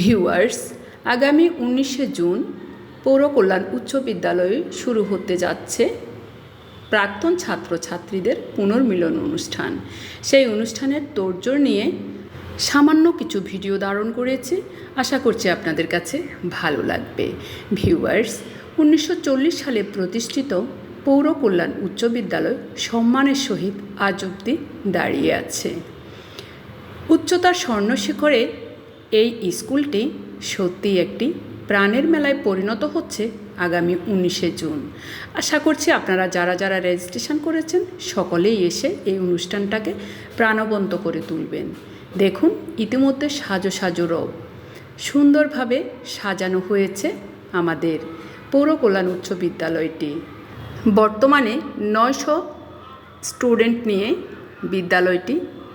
Viewers, আগামী উনিশে June পৌর কল্যাণ উচ্চ বিদ্যালয়ে শুরু হতে যাচ্ছে প্রাক্তন ছাত্রছাত্রীদের পুনর্মিলন অনুষ্ঠান। সেই অনুষ্ঠানের তোড়জোড় নিয়ে সামান্য কিছু ভিডিও ধারণ করেছি। আশা করছি আপনাদের কাছে ভালো লাগবে। ভিউয়ার্স, উনিশশো চল্লিশ সালে প্রতিষ্ঠিত পৌর কল্যাণ উচ্চ বিদ্যালয় সম্মানের সহিত আজ অব্দি দাঁড়িয়ে আছে। উচ্চতার স্বর্ণশিখরে এই স্কুলটি সত্যি একটি প্রাণের মেলায় পরিণত হচ্ছে আগামী উনিশে জুন। আশা করছি আপনারা যারা যারা রেজিস্ট্রেশন করেছেন সকলেই এসে এই অনুষ্ঠানটাকে প্রাণবন্ত করে তুলবেন। দেখুন, ইতিমধ্যে সাজো সাজো রব। সুন্দরভাবে সাজানো হয়েছে আমাদের পৌর কল্যাণ উচ্চ বিদ্যালয়টি। বর্তমানে নয়শো স্টুডেন্ট নিয়ে বিদ্যালয়টি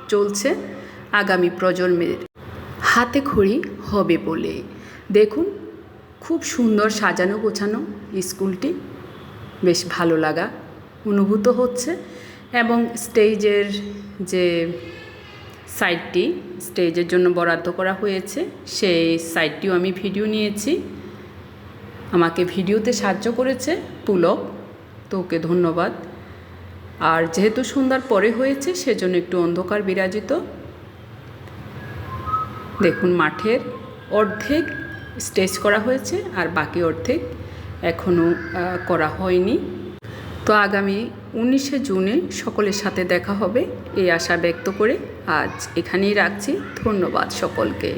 চলছে আগামী প্রজন্মের হাতে খড়ি হবে বলে। দেখুন, খুব সুন্দর সাজানো গোছানো স্কুলটি। বেশ ভালো লাগা অনুভূত হচ্ছে এবং স্টেজের যে সাইটটি স্টেজের জন্য বরাদ্দ করা হয়েছে, সেই সাইটটিও আমি ভিডিও নিয়েছি। আমাকে ভিডিওতে সাহায্য করেছে পুলক, তো ওকে ধন্যবাদ। আর যেহেতু সন্ধ্যার পরে হয়েছে, সেজন্য একটু অন্ধকার বিরাজিত। দেখুন মাঠের অর্ধেক স্টেজ করা হয়েছে আর বাকি অর্ধেক এখনও করা হয়নি। তো আগামী উনিশে জুনে সকলের সাথে দেখা হবে, এই আশা ব্যক্ত করে আজ এখানেই রাখছি। ধন্যবাদ সকলকে।